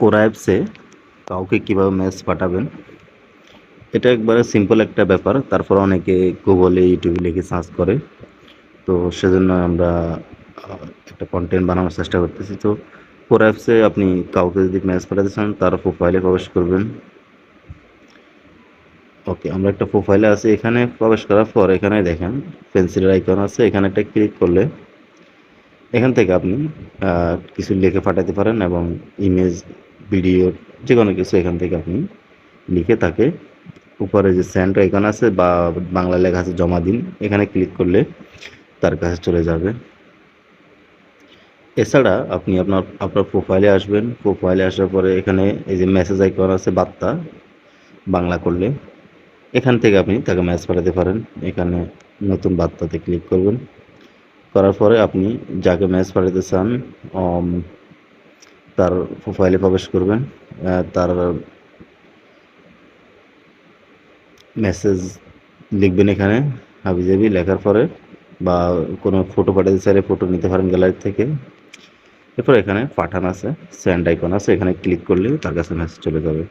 কোরা অ্যাপসে কাউকে কীভাবে মেসেজ পাঠাবেন? এটা একবারে সিম্পল একটা ব্যাপার। তারপর অনেকে গুগলে ইউটিউবে লিখে সার্চ করে। তো সেজন্য আমরা একটা কন্টেন্ট বানানোর চেষ্টা করতেছি। তো কোরা অ্যাপসে আপনি কাউকে যদি মেসেজ পাঠাতে চান, তার প্রোফাইলে প্রবেশ করবেন। ওকে আমরা একটা প্রোফাইলে আছি। এখানে প্রবেশ করার পর এখানে দেখেন পেন্সিলের আইকন আছে। এখানে একটা ক্লিক করলে এখান থেকে আপনি কিছু লিখে পাঠাতে পারেন এবং ইমেজ ভিডিও যে কোনো কিছু এখান থেকে আপনি লিখে তাকে উপরে যে সেন্ড আইকন আছে বা বাংলা লেখা আছে জমা দিন, এখানে ক্লিক করলে তার কাছে চলে যাবে। এছাড়া আপনি আপনার আপনার প্রোফাইলে আসবেন প্রোফাইলে আসার পরে এখানে এই যে মেসেজ আইকন আছে, বার্তা বাংলা করলে এখান থেকে আপনি তাকে ম্যাচ পাঠাতে পারেন। এখানে নতুন বার্তাতে ক্লিক করবেন। করার পরে আপনি যাকে ম্যাচ পাঠাতে চান তার প্রোফাইলে প্রবেশ করবেন তার মেসেজ লিখবেন এখানে, হাবিজাবি লেখার পরে বা কোনো ফটো পাঠাতে চাইলে ফটো নিতে পারেন গ্যালারি থেকে। এরপর এখানে পাঠান আছে স্যান্ড আইকন আছে, এখানে ক্লিক করলে তার কাছে মেসেজ চলে যাবে।